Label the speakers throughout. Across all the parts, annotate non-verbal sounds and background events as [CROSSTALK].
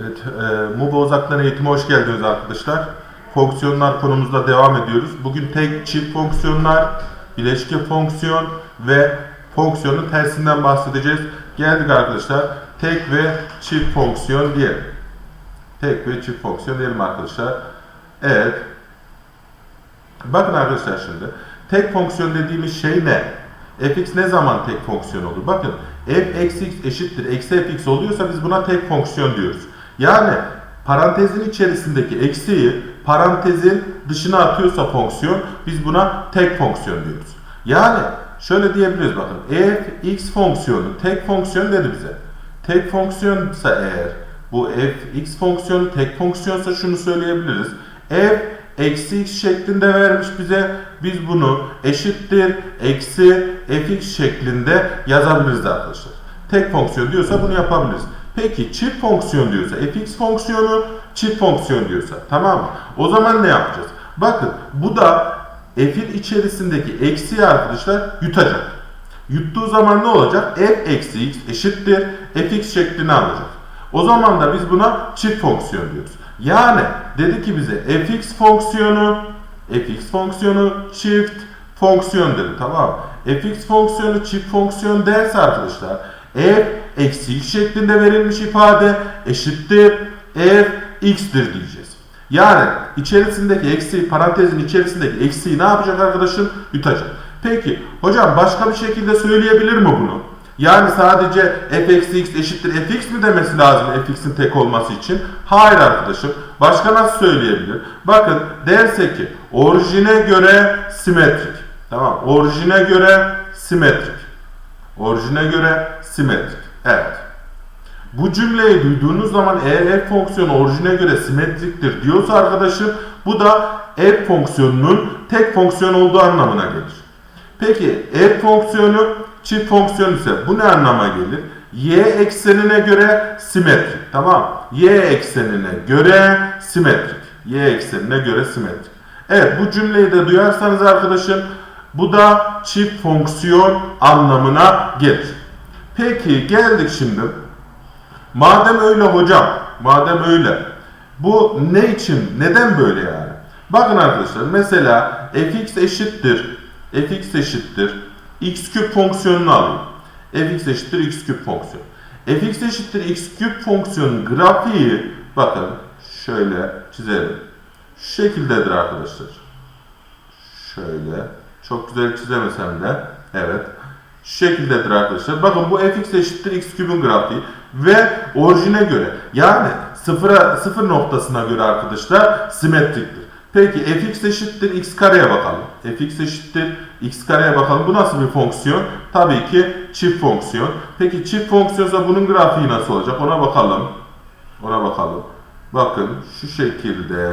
Speaker 1: Evet, e, MUBA uzaktan eğitime hoş geldiniz arkadaşlar. Fonksiyonlar konumuzda devam ediyoruz. Bugün tek çift fonksiyonlar, bileşke fonksiyon ve fonksiyonun tersinden bahsedeceğiz. Geldik arkadaşlar. Tek ve çift fonksiyon diyelim. Tek ve çift fonksiyon diyelim arkadaşlar. Evet. Bakın arkadaşlar şimdi. Tek fonksiyon dediğimiz şey ne? fx ne zaman tek fonksiyon olur? Bakın f x eşittir eksi fx oluyorsa biz buna tek fonksiyon diyoruz. Yani parantezin içerisindeki eksiği parantezin dışına atıyorsa fonksiyon biz buna tek fonksiyon diyoruz. Yani şöyle diyebiliriz bakın f x fonksiyonu tek fonksiyon dedi bize. Tek fonksiyonsa eğer bu f x fonksiyonu tek fonksiyonsa şunu söyleyebiliriz. f eksi x şeklinde vermiş bize. Biz bunu eşittir eksi fx şeklinde yazabiliriz arkadaşlar. Tek fonksiyon diyorsa bunu yapabiliriz. Peki çift fonksiyon diyorsa fx fonksiyonu çift fonksiyon diyorsa tamam mı? O zaman ne yapacağız? Bakın bu da f'in içerisindeki eksiği arkadaşlar yutacak. Yuttuğu zaman ne olacak? f eksi x eşittir fx şeklini alacak. O zaman da biz buna çift fonksiyon diyoruz. Yani dedi ki bize fx fonksiyonu fx fonksiyonu çift fonksiyon dedi tamam fx fonksiyonu çift fonksiyon derse arkadaşlar f eksi şeklinde verilmiş ifade eşittir f x'tir diyeceğiz. Yani içerisindeki eksiği parantezin içerisindeki eksiği ne yapacak arkadaşım? Yutacak. Peki hocam başka bir şekilde söyleyebilir mi bunu? Yani sadece f eksi x eşittir fx mi demesi lazım fx'in tek olması için? Hayır arkadaşım. Başka nasıl söyleyebilir? Bakın derse ki orijine göre simetrik. Tamam. Orijine göre simetrik. Orijine göre simetrik. Evet. Bu cümleyi duyduğunuz zaman eğer f fonksiyonu orijine göre simetriktir diyorsa arkadaşım bu da f fonksiyonunun tek fonksiyon olduğu anlamına gelir. Peki f fonksiyonu çift fonksiyon ise bu ne anlama gelir? y eksenine göre simetrik. Tamam. y eksenine göre simetrik. y eksenine göre simetrik. Evet bu cümleyi de duyarsanız arkadaşım bu da çift fonksiyon anlamına gelir. Peki geldik şimdi. Madem öyle hocam, madem öyle. Bu ne için, neden böyle yani? Bakın arkadaşlar mesela fx eşittir, fx eşittir, x küp fonksiyonunu alayım. fx eşittir x küp fonksiyon. fx eşittir x küp fonksiyonun grafiği bakın şöyle çizelim. Şu şekildedir arkadaşlar. Şöyle. Çok güzel çizemesem de. Evet. Şu şekildedir arkadaşlar. Bakın bu fx eşittir x küpün grafiği ve orijine göre yani sıfıra, sıfır noktasına göre arkadaşlar simetriktir. Peki fx eşittir x kareye bakalım. fx eşittir x kareye bakalım. Bu nasıl bir fonksiyon? Tabii ki çift fonksiyon. Peki çift fonksiyonsa bunun grafiği nasıl olacak? Ona bakalım. Ona bakalım. Bakın şu şekilde.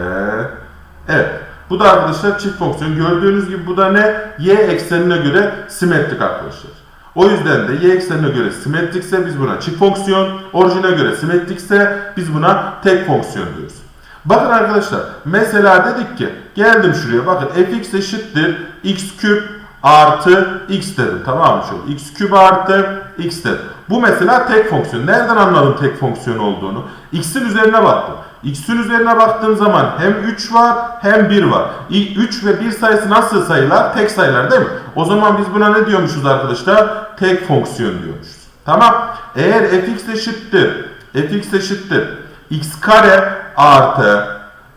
Speaker 1: Evet. Bu da arkadaşlar çift fonksiyon. Gördüğünüz gibi bu da ne? Y eksenine göre simetrik arkadaşlar. O yüzden de y eksenine göre simetrikse biz buna çift fonksiyon, orijine göre simetrikse biz buna tek fonksiyon diyoruz. Bakın arkadaşlar mesela dedik ki geldim şuraya bakın fx eşittir x küp artı x dedim tamam mı? Şu x küp artı x dedim. Bu mesela tek fonksiyon. Nereden anladım tek fonksiyon olduğunu? x'in üzerine baktım. X'in üzerine baktığım zaman hem 3 var hem 1 var. 3 ve 1 sayısı nasıl sayılar? Tek sayılar değil mi? O zaman biz buna ne diyormuşuz arkadaşlar? Tek fonksiyon diyormuşuz. Tamam. Eğer fx eşittir fx eşittir x kare artı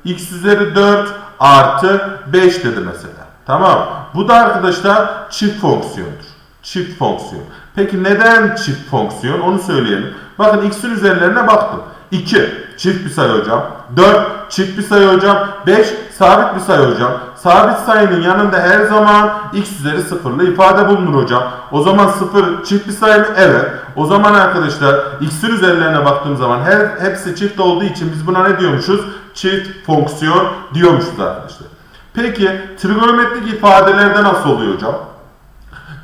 Speaker 1: x üzeri 4 artı 5 dedi mesela. Tamam. Bu da arkadaşlar çift fonksiyondur. Çift fonksiyon. Peki neden çift fonksiyon? Onu söyleyelim. Bakın x'in üzerlerine baktım. 2 çift bir sayı hocam. 4 çift bir sayı hocam. 5 sabit bir sayı hocam. Sabit sayının yanında her zaman x üzeri sıfırlı ifade bulunur hocam. O zaman sıfır çift bir sayı mı? Evet. O zaman arkadaşlar x'in üzerlerine baktığım zaman her hepsi çift olduğu için biz buna ne diyormuşuz? Çift fonksiyon diyormuşuz arkadaşlar. Peki trigonometrik ifadelerde nasıl oluyor hocam?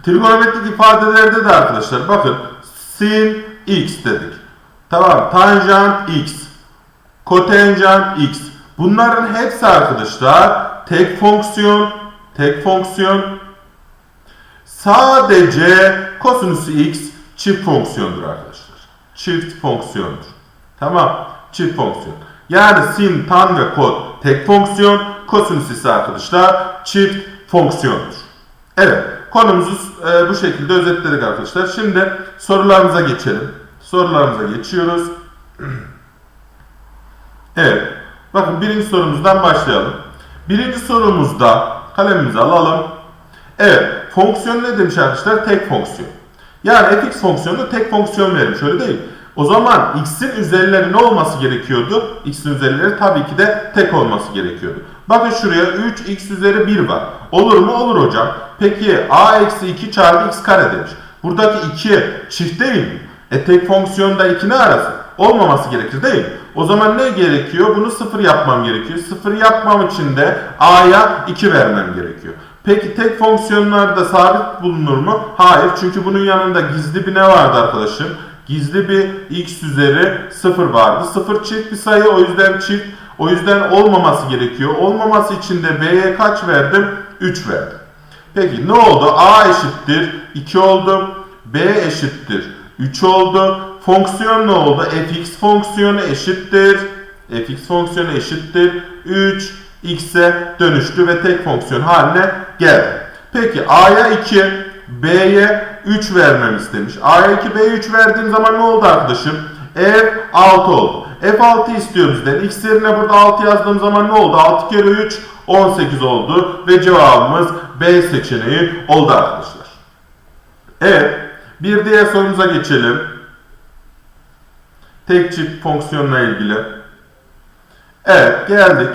Speaker 1: Trigonometrik ifadelerde de arkadaşlar bakın sin x dedik. Tamam tanjant x, kotenjant x. Bunların hepsi arkadaşlar tek fonksiyon, tek fonksiyon. Sadece kosinüsü x çift fonksiyondur arkadaşlar. Çift fonksiyondur. Tamam. çift fonksiyon. Yani sin, tan ve kod tek fonksiyon, kosinüs ise arkadaşlar çift fonksiyondur. Evet, konumuzu e, bu şekilde özetledik arkadaşlar. Şimdi sorularımıza geçelim. Sorularımıza geçiyoruz. [CLEARS THROAT] Evet, bakın birinci sorumuzdan başlayalım. Birinci sorumuzda kalemimizi alalım. Evet, fonksiyon ne demiş arkadaşlar? Tek fonksiyon. Yani fx fonksiyonu tek fonksiyon vermiş öyle değil. O zaman x'in üzerleri ne olması gerekiyordu? x'in üzerleri tabii ki de tek olması gerekiyordu. Bakın şuraya 3x üzeri 1 var. Olur mu? Olur hocam. Peki a eksi 2 çarpı x kare demiş. Buradaki 2 çift değil mi? E tek fonksiyonda 2 ne arası? Olmaması gerekir değil mi? O zaman ne gerekiyor? Bunu 0 yapmam gerekiyor. 0 yapmam için de a'ya 2 vermem gerekiyor. Peki tek fonksiyonlarda sabit bulunur mu? Hayır. Çünkü bunun yanında gizli bir ne vardı arkadaşım? Gizli bir x üzeri 0 vardı. 0 çift bir sayı o yüzden çift. O yüzden olmaması gerekiyor. Olmaması için de b'ye kaç verdim? 3 verdim. Peki ne oldu? a eşittir 2 oldu. b eşittir 3 oldu. Fonksiyon ne oldu? fx fonksiyonu eşittir. fx fonksiyonu eşittir 3 x'e dönüştü ve tek fonksiyon haline geldi. Peki a'ya 2, b'ye 3 vermem istemiş. a'ya 2, b'ye 3 verdiğim zaman ne oldu arkadaşım? f 6 oldu. f6 istiyor bizden. x yerine burada 6 yazdığım zaman ne oldu? 6 kere 3 18 oldu ve cevabımız B seçeneği oldu arkadaşlar. Evet, bir diğer sorumuza geçelim. Tek çift fonksiyonla ilgili. Evet, geldik.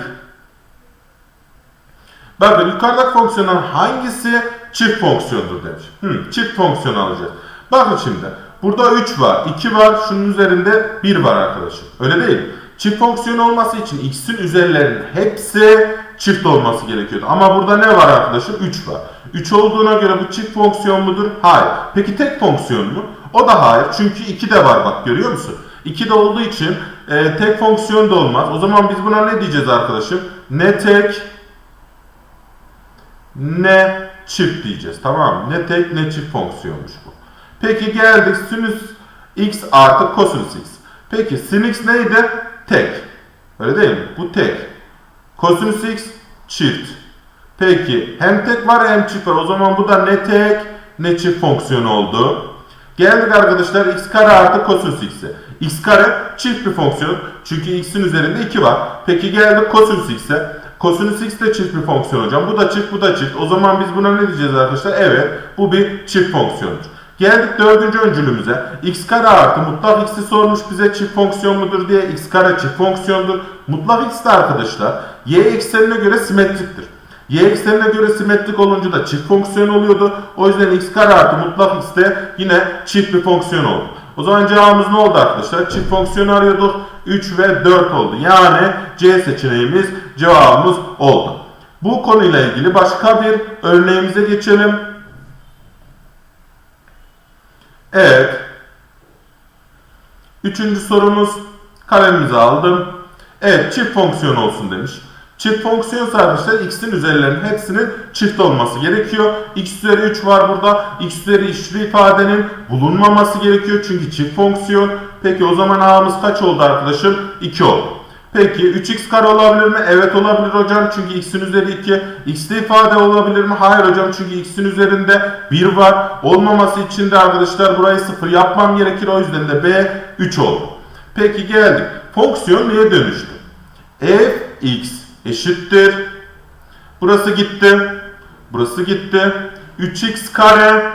Speaker 1: Bakın yukarıdaki fonksiyonun hangisi çift fonksiyondur demiş. Hı, çift fonksiyon alacağız. Bakın şimdi. Burada 3 var, 2 var, şunun üzerinde 1 var arkadaşım. Öyle değil? Çift fonksiyon olması için x'in üzerlerinin hepsi çift olması gerekiyordu. Ama burada ne var arkadaşım? 3 var. 3 olduğuna göre bu çift fonksiyon mudur? Hayır. Peki tek fonksiyon mu? O da hayır. Çünkü 2 de var bak görüyor musun? 2 de olduğu için e, tek fonksiyon da olmaz. O zaman biz buna ne diyeceğiz arkadaşım? Ne tek ne çift diyeceğiz. Tamam mı? Ne tek ne çift fonksiyonmuş bu. Peki geldik sinüs x artı kosinüs x. Peki sin x neydi? Tek. Öyle değil mi? Bu tek. Kosinüs x çift. Peki hem tek var hem çift var. O zaman bu da ne tek ne çift fonksiyon oldu. Geldik arkadaşlar x kare artı kosinüs x'e. X kare çift bir fonksiyon. Çünkü x'in üzerinde 2 var. Peki geldik kosinüs x'e. Kosinüs x de çift bir fonksiyon hocam. Bu da çift bu da çift. O zaman biz buna ne diyeceğiz arkadaşlar? Evet bu bir çift fonksiyondur. Geldik dördüncü öncülümüze. x kare artı mutlak x'i sormuş bize çift fonksiyon mudur diye. x kare çift fonksiyondur. Mutlak x de arkadaşlar y eksenine göre simetriktir. Y eksenine göre simetrik olunca da çift fonksiyon oluyordu. O yüzden x kare artı mutlak x de yine çift bir fonksiyon oldu. O zaman cevabımız ne oldu arkadaşlar? Çift fonksiyon arıyorduk. 3 ve 4 oldu. Yani C seçeneğimiz cevabımız oldu. Bu konuyla ilgili başka bir örneğimize geçelim. Evet. Üçüncü sorumuz. Kalemimizi aldım. Evet çift fonksiyon olsun demiş. Çift fonksiyonsa arkadaşlar x'in üzerlerinin hepsinin çift olması gerekiyor. x üzeri 3 var burada. x üzeri üçlü ifadenin bulunmaması gerekiyor. Çünkü çift fonksiyon. Peki o zaman a'mız kaç oldu arkadaşım? 2 oldu. Peki 3x kare olabilir mi? Evet olabilir hocam. Çünkü x'in üzeri 2. x'li ifade olabilir mi? Hayır hocam. Çünkü x'in üzerinde 1 var. Olmaması için de arkadaşlar burayı 0 yapmam gerekir. O yüzden de b 3 oldu. Peki geldik. Fonksiyon neye dönüştü? fx eşittir. Burası gitti. Burası gitti. 3x kare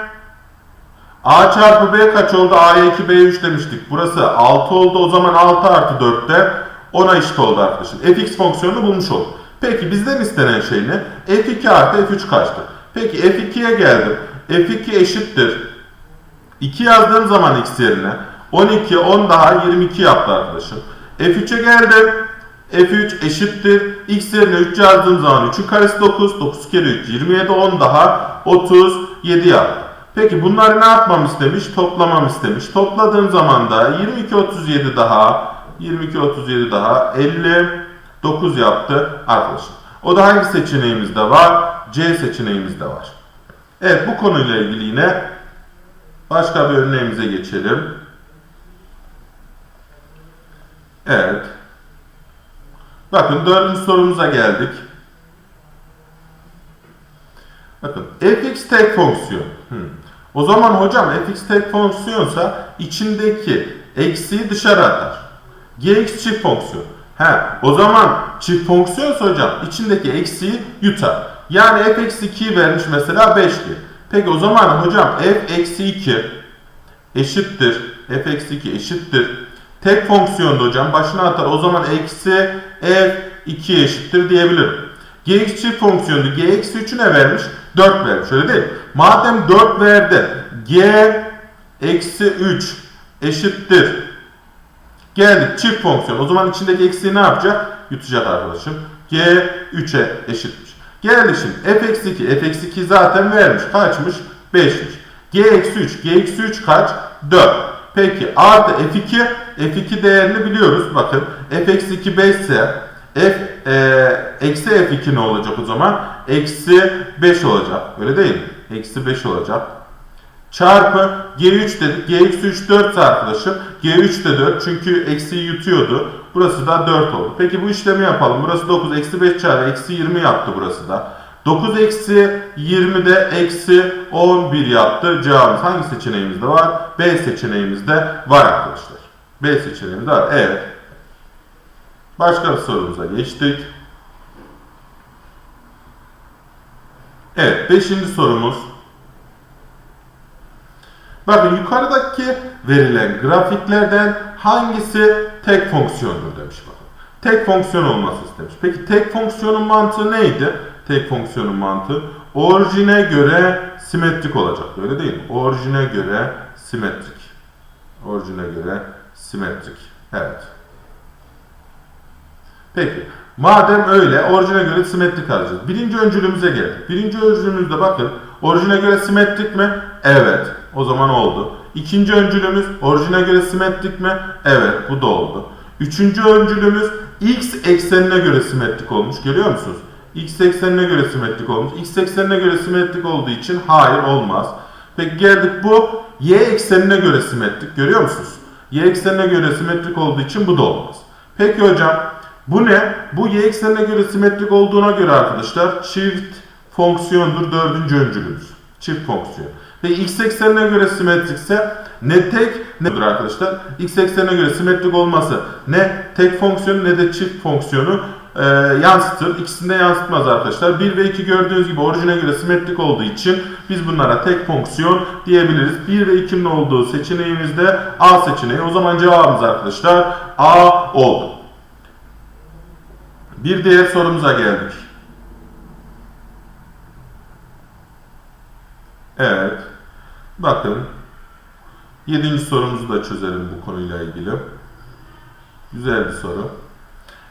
Speaker 1: a çarpı b kaç oldu? a'ya 2 b'ye 3 demiştik. Burası 6 oldu. O zaman 6 artı 4'te 10'a eşit oldu arkadaşlar. fx fonksiyonunu bulmuş olduk. Peki bizden istenen şey ne? f2 artı f3 kaçtı? Peki f2'ye geldim. f2 eşittir. 2 yazdığım zaman x yerine 12, 10 daha 22 yaptı arkadaşım. f3'e geldim. F3 eşittir. x yerine 3 yazdığım zaman 3'ün karesi 9. 9 kere 3 27 10 daha 37 yaptı. Peki bunları ne yapmam istemiş? Toplamam istemiş. Topladığım zaman da 22 37 daha 22 37 daha 59 yaptı arkadaşlar. O da hangi seçeneğimizde var? C seçeneğimizde var. Evet bu konuyla ilgili yine başka bir örneğimize geçelim. Evet. Bakın dördüncü sorumuza geldik. Bakın fx tek fonksiyon. Hmm. O zaman hocam fx tek fonksiyonsa içindeki eksiği dışarı atar. gx çift fonksiyon. He, o zaman çift fonksiyonsa hocam içindeki eksiği yutar. Yani f eksi 2'yi vermiş mesela 5 diye. Peki o zaman hocam f eksi 2 eşittir. f eksi 2 eşittir. Tek fonksiyonda hocam başına atar. O zaman eksi f 2 eşittir diyebilirim. gx çift fonksiyondu. g eksi 3'ü ne vermiş? 4 vermiş. Öyle değil? Madem 4 verdi. g eksi 3 eşittir. Geldik çift fonksiyon. O zaman içindeki eksiği ne yapacak? Yutacak arkadaşım. g 3'e eşitmiş. Geldik şimdi. f eksi 2. f eksi 2 zaten vermiş. Kaçmış? 5'miş. g eksi 3. g eksi 3 kaç? 4. Peki artı f2. F2 değerini biliyoruz. Bakın f eksi 2 5 ise f e, eksi f2 ne olacak o zaman? Eksi 5 olacak. Öyle değil mi? Eksi 5 olacak. Çarpı G3 dedik. G eksi 3 4 arkadaşım. G3 de 4 çünkü eksiyi yutuyordu. Burası da 4 oldu. Peki bu işlemi yapalım. Burası 9. Eksi 5 çarpı eksi 20 yaptı burası da. 9 eksi 20 de eksi 11 yaptı. Cevabımız hangi seçeneğimizde var? B seçeneğimizde var arkadaşlar. B seçeneğimizde var. Evet. Başka bir sorumuza geçtik. Evet. Beşinci sorumuz. Bakın yukarıdaki verilen grafiklerden hangisi tek fonksiyondur demiş bakın. Tek fonksiyon olması istemiş. Peki tek fonksiyonun mantığı neydi? Tek fonksiyonun mantığı orijine göre simetrik olacak. Öyle değil mi? Orijine göre simetrik. Orijine göre simetrik. Evet. Peki. Madem öyle orijine göre simetrik arayacağız. Birinci öncülümüze geldik. Birinci öncülümüzde bakın orijine göre simetrik mi? Evet. O zaman oldu. İkinci öncülümüz orijine göre simetrik mi? Evet. Bu da oldu. Üçüncü öncülümüz x eksenine göre simetrik olmuş. Görüyor musunuz? x eksenine göre simetrik olmuş. x eksenine göre simetrik olduğu için hayır olmaz. Peki geldik bu y eksenine göre simetrik. Görüyor musunuz? Y eksenine göre simetrik olduğu için bu da olmaz. Peki hocam bu ne? Bu y eksenine göre simetrik olduğuna göre arkadaşlar çift fonksiyondur dördüncü öncülümüz. Çift fonksiyon. Ve x eksenine göre simetrikse ne tek nedir arkadaşlar? X eksenine göre simetrik olması ne tek fonksiyonu ne de çift fonksiyonu e, yansıtır. İkisini de yansıtmaz arkadaşlar. 1 ve 2 gördüğünüz gibi orijine göre simetrik olduğu için biz bunlara tek fonksiyon diyebiliriz. 1 ve 2'nin olduğu seçeneğimizde A seçeneği. O zaman cevabımız arkadaşlar A oldu. Bir diğer sorumuza geldik. Evet. Bakın. Yedinci sorumuzu da çözelim bu konuyla ilgili. Güzel bir soru.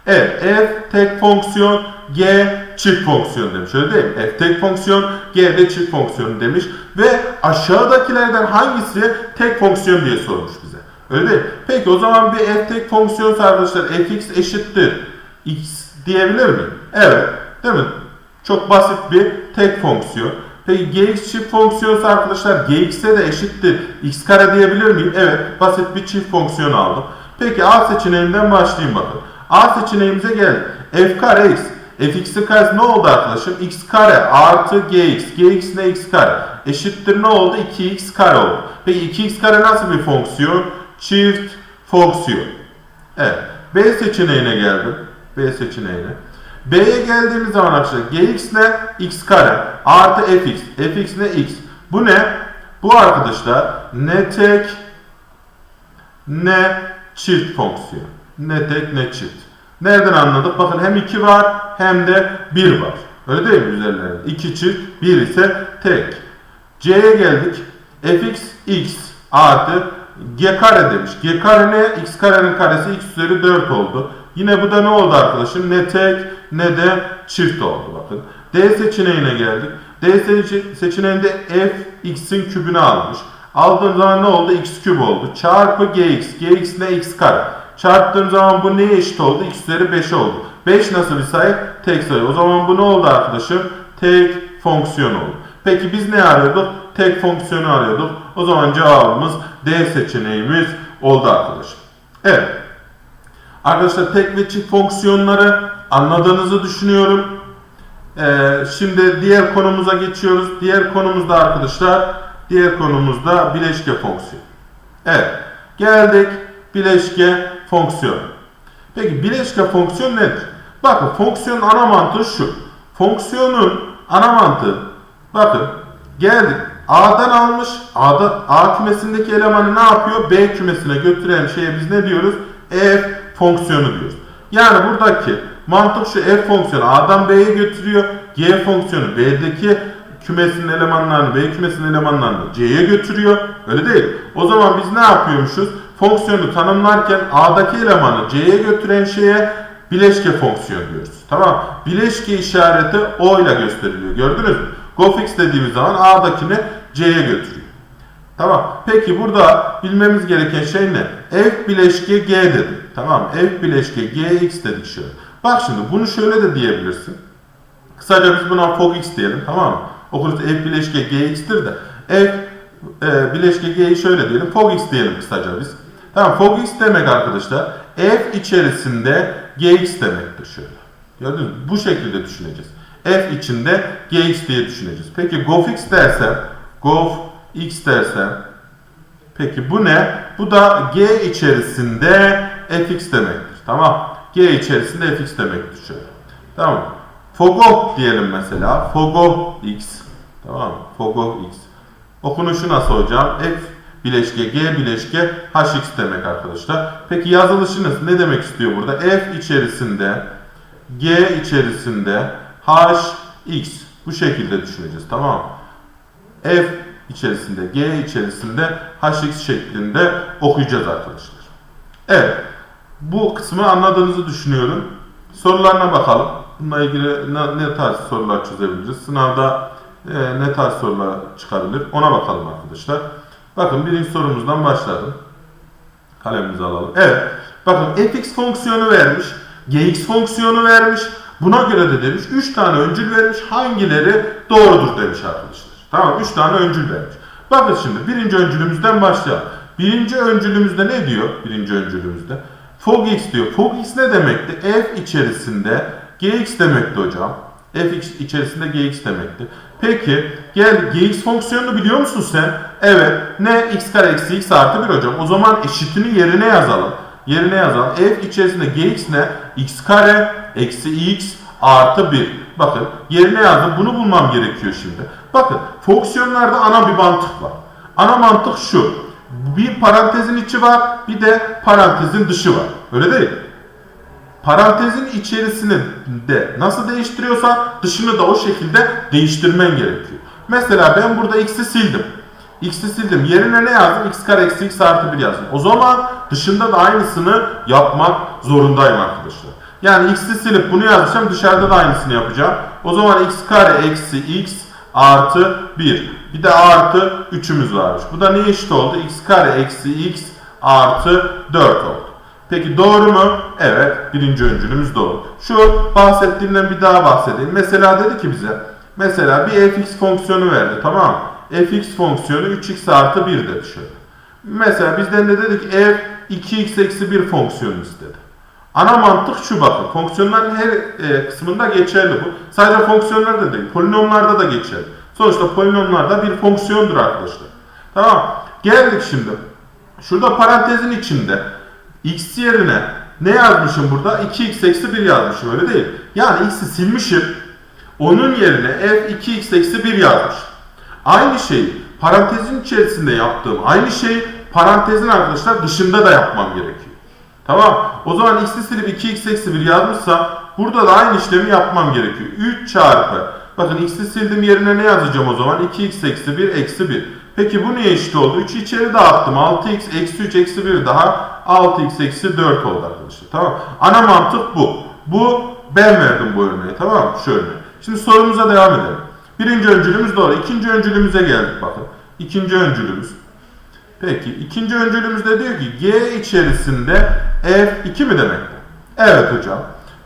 Speaker 1: Evet. F tek fonksiyon, G çift fonksiyon demiş. Öyle değil mi? F tek fonksiyon, G de çift fonksiyon demiş. Ve aşağıdakilerden hangisi tek fonksiyon diye sormuş bize. Öyle değil mi? Peki o zaman bir f tek fonksiyonsa arkadaşlar fx eşittir x diyebilir miyim? Evet. Değil mi? Çok basit bir tek fonksiyon. Peki gx çift fonksiyonsa arkadaşlar gx'e de eşittir x kare diyebilir miyim? Evet. Basit bir çift fonksiyon aldım. Peki a seçeneğinden başlayayım bakın. A seçeneğimize geldik. f kare x. fx'in karesi ne oldu arkadaşım? x kare artı gx. gx ne x kare? Eşittir ne oldu? 2x kare oldu. Peki 2x kare nasıl bir fonksiyon? Çift fonksiyon. Evet. B seçeneğine geldim. B seçeneğine. B'ye geldiğimiz zaman arkadaşlar gx ne? x kare artı fx. fx ne? x. Bu ne? Bu arkadaşlar ne tek ne çift fonksiyon. Ne tek ne çift. Nereden anladık? Bakın hem 2 var hem de 1 var. Öyle değil mi üzerlerinde? 2 çift 1 ise tek. C'ye geldik. fx x artı g kare demiş. g kare ne? x karenin karesi x üzeri 4 oldu. Yine bu da ne oldu arkadaşım? Ne tek ne de çift oldu bakın. D seçeneğine geldik. D seçeneğinde f x'in kübünü almış. Aldığım zaman ne oldu? x küp oldu. Çarpı gx. gx ne? x kare. Çarptığım zaman bu neye eşit oldu? x üzeri 5 oldu. 5 nasıl bir sayı? Tek sayı. O zaman bu ne oldu arkadaşım? Tek fonksiyon oldu. Peki biz ne arıyorduk? Tek fonksiyonu arıyorduk. O zaman cevabımız D seçeneğimiz oldu arkadaşım. Evet. Arkadaşlar tek ve çift fonksiyonları anladığınızı düşünüyorum. Ee, şimdi diğer konumuza geçiyoruz. Diğer konumuzda arkadaşlar, diğer konumuzda bileşke fonksiyon. Evet, geldik bileşke fonksiyon. Peki bileşke fonksiyon nedir? Bakın fonksiyonun ana mantığı şu. Fonksiyonun ana mantığı, bakın geldik A'dan almış, A'da, A kümesindeki elemanı ne yapıyor? B kümesine götüren şeye biz ne diyoruz? F fonksiyonu diyoruz. Yani buradaki mantık şu F fonksiyonu A'dan B'ye götürüyor. G fonksiyonu B'deki kümesinin elemanlarını B kümesinin elemanlarını C'ye götürüyor. Öyle değil. O zaman biz ne yapıyormuşuz? Fonksiyonu tanımlarken A'daki elemanı C'ye götüren şeye bileşke fonksiyon diyoruz. Tamam. Bileşke işareti O ile gösteriliyor. Gördünüz mü? GoFix dediğimiz zaman A'dakini C'ye götürüyor. Tamam. Peki burada bilmemiz gereken şey ne? F bileşke G dedim. Tamam. F bileşke Gx dedik şöyle. Bak şimdi bunu şöyle de diyebilirsin. Kısaca biz buna FogX diyelim. Tamam mı? Okulda F bileşke Gx'tir de F e, bileşke G'yi şöyle diyelim. FogX diyelim kısaca biz. Tamam. FogX demek arkadaşlar F içerisinde Gx demektir şöyle. Gördünüz mü? Bu şekilde düşüneceğiz. F içinde Gx diye düşüneceğiz. Peki GoFix dersem Gof X dersem Peki bu ne? Bu da G içerisinde fx demektir. Tamam. G içerisinde fx demektir şöyle. Tamam. Fogo diyelim mesela. Fogo x. Tamam? Fogo x. Okunuşu nasıl hocam? F bileşke G bileşke hx demek arkadaşlar. Peki yazılışınız ne demek istiyor burada? F içerisinde G içerisinde hx. Bu şekilde düşüneceğiz. Tamam mı? F içerisinde, G içerisinde hx şeklinde okuyacağız arkadaşlar. Evet. Bu kısmı anladığınızı düşünüyorum. Sorularına bakalım. Bununla ilgili ne, ne tarz sorular çözebiliriz? Sınavda e, ne tarz sorular çıkabilir? Ona bakalım arkadaşlar. Bakın birinci sorumuzdan başladım. Kalemimizi alalım. Evet. Bakın fx fonksiyonu vermiş. gx fonksiyonu vermiş. Buna göre de demiş 3 tane öncül vermiş. Hangileri doğrudur demiş arkadaşlar. Tamam 3 tane öncül vermiş. Bakın şimdi birinci öncülümüzden başlayalım. Birinci öncülümüzde ne diyor? Birinci öncülümüzde. Fogx diyor. Fogx ne demekti? F içerisinde Gx demekti hocam. F içerisinde Gx demekti. Peki gel Gx fonksiyonunu biliyor musun sen? Evet. Ne? x kare eksi x artı 1 hocam. O zaman eşitini yerine yazalım. Yerine yazalım. F içerisinde Gx ne? x kare eksi x artı 1. Bakın yerine yazdım. Bunu bulmam gerekiyor şimdi. Bakın fonksiyonlarda ana bir mantık var. Ana mantık şu. Bir parantezin içi var, bir de parantezin dışı var. Öyle değil. Parantezin içerisini de nasıl değiştiriyorsan dışını da o şekilde değiştirmen gerekiyor. Mesela ben burada x'i sildim. x'i sildim. Yerine ne yazdım? x kare eksi x artı 1 yazdım. O zaman dışında da aynısını yapmak zorundayım arkadaşlar. Yani x'i silip bunu yazacağım. Dışarıda da aynısını yapacağım. O zaman x kare eksi x artı 1. Bir de artı 3'ümüz varmış. Bu da ne eşit oldu? x kare eksi x artı 4 oldu. Peki doğru mu? Evet. Birinci öncülümüz doğru. Şu bahsettiğimden bir daha bahsedeyim. Mesela dedi ki bize. Mesela bir fx fonksiyonu verdi. Tamam mı? fx fonksiyonu 3x artı 1 dedi şöyle. Mesela bizden de dedik f 2x eksi 1 fonksiyonu istedi. Ana mantık şu bakın. Fonksiyonların her e, kısmında geçerli bu. Sadece fonksiyonlarda değil. Polinomlarda da geçerli. Sonuçta polinomlarda bir fonksiyondur arkadaşlar. Tamam. Geldik şimdi. Şurada parantezin içinde x yerine ne yazmışım burada? 2x eksi 1 yazmışım öyle değil. Yani x'i silmişim. Onun yerine f 2x eksi 1 yazmış. Aynı şeyi parantezin içerisinde yaptığım aynı şeyi parantezin arkadaşlar dışında da yapmam gerekiyor. Tamam. O zaman x'i silip 2x eksi 1 yazmışsa burada da aynı işlemi yapmam gerekiyor. 3 çarpı. Bakın x'i sildim yerine ne yazacağım o zaman? 2x eksi 1 eksi 1. Peki bu neye eşit oldu? 3'ü içeri dağıttım. 6x eksi 3 eksi 1 daha 6x eksi 4 oldu arkadaşlar. Tamam. Ana mantık bu. Bu ben verdim bu örneği. Tamam mı? Şöyle. Şimdi sorumuza devam edelim. Birinci öncülümüz doğru. İkinci öncülümüze geldik bakın. İkinci öncülümüz. Peki ikinci öncülümüzde diyor ki G içerisinde F2 mi demek? Evet hocam.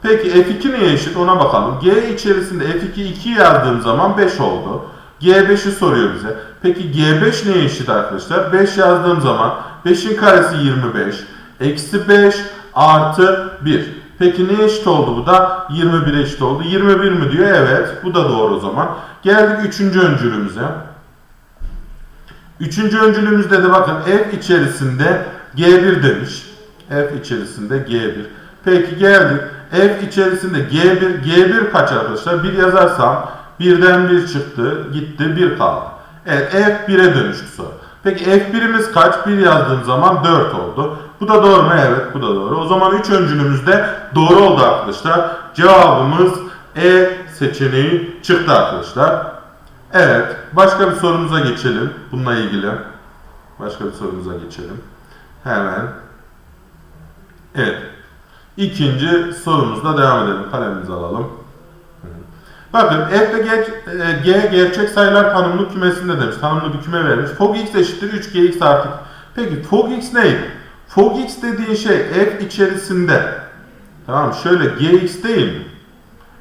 Speaker 1: Peki F2 neye eşit ona bakalım. G içerisinde F2 2 yazdığım zaman 5 oldu. G5'i soruyor bize. Peki G5 neye eşit arkadaşlar? 5 yazdığım zaman 5'in karesi 25. Eksi 5 artı 1. Peki neye eşit oldu bu da? 21'e eşit oldu. 21 mi diyor? Evet. Bu da doğru o zaman. Geldik üçüncü öncülümüze. Üçüncü öncülümüzde de bakın f içerisinde G1 demiş. F içerisinde G1. Peki geldik. F içerisinde G1. G1 kaç arkadaşlar? 1 yazarsam birden 1 çıktı. Gitti 1 kaldı. Evet F 1'e dönüştü sonra. Peki F1'imiz kaç? 1 yazdığım zaman 4 oldu. Bu da doğru mu? Evet bu da doğru. O zaman 3 öncülümüz de doğru oldu arkadaşlar. Cevabımız E seçeneği çıktı arkadaşlar. Evet. Başka bir sorumuza geçelim. Bununla ilgili. Başka bir sorumuza geçelim. Hemen. Evet. İkinci sorumuzla devam edelim. Kalemimizi alalım. Bakın f ve g, e, g gerçek sayılar tanımlı kümesinde demiş. Tanımlı bir küme vermiş. Fog x eşittir 3gx artı. Peki fog x neydi? Fog x dediğin şey f içerisinde. Tamam şöyle gx değil mi?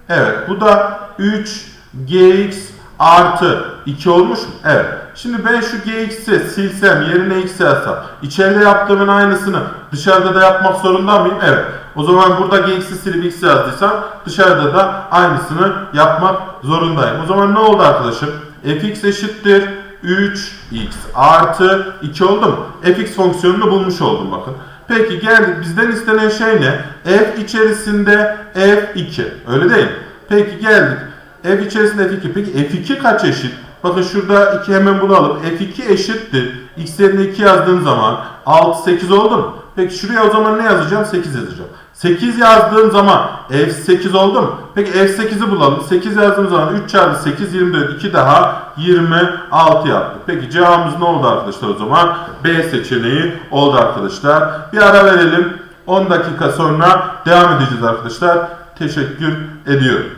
Speaker 1: Evet bu da 3 gx artı 2 olmuş mu? Evet. Şimdi ben şu gx'i silsem yerine x yazsam içeride yaptığımın aynısını dışarıda da yapmak zorunda mıyım? Evet. O zaman burada gx'i silip x yazdıysam dışarıda da aynısını yapmak zorundayım. O zaman ne oldu arkadaşım? fx eşittir 3x artı 2 oldu mu? fx fonksiyonunu bulmuş oldum bakın. Peki geldik bizden istenen şey ne? f içerisinde f2 öyle değil mi? Peki geldik. F içerisinde F2. Peki F2 kaç eşit? Bakın şurada 2 hemen bulalım. F2 eşittir. X yerine 2 yazdığım zaman 6, 8 oldu mu? Peki şuraya o zaman ne yazacağım? 8 yazacağım. 8 yazdığım zaman F8 oldu mu? Peki F8'i bulalım. 8 yazdığım zaman 3 çarpı 8 24. 2 daha 26 yaptı. Peki cevabımız ne oldu arkadaşlar o zaman? B seçeneği oldu arkadaşlar. Bir ara verelim. 10 dakika sonra devam edeceğiz arkadaşlar. Teşekkür ediyorum.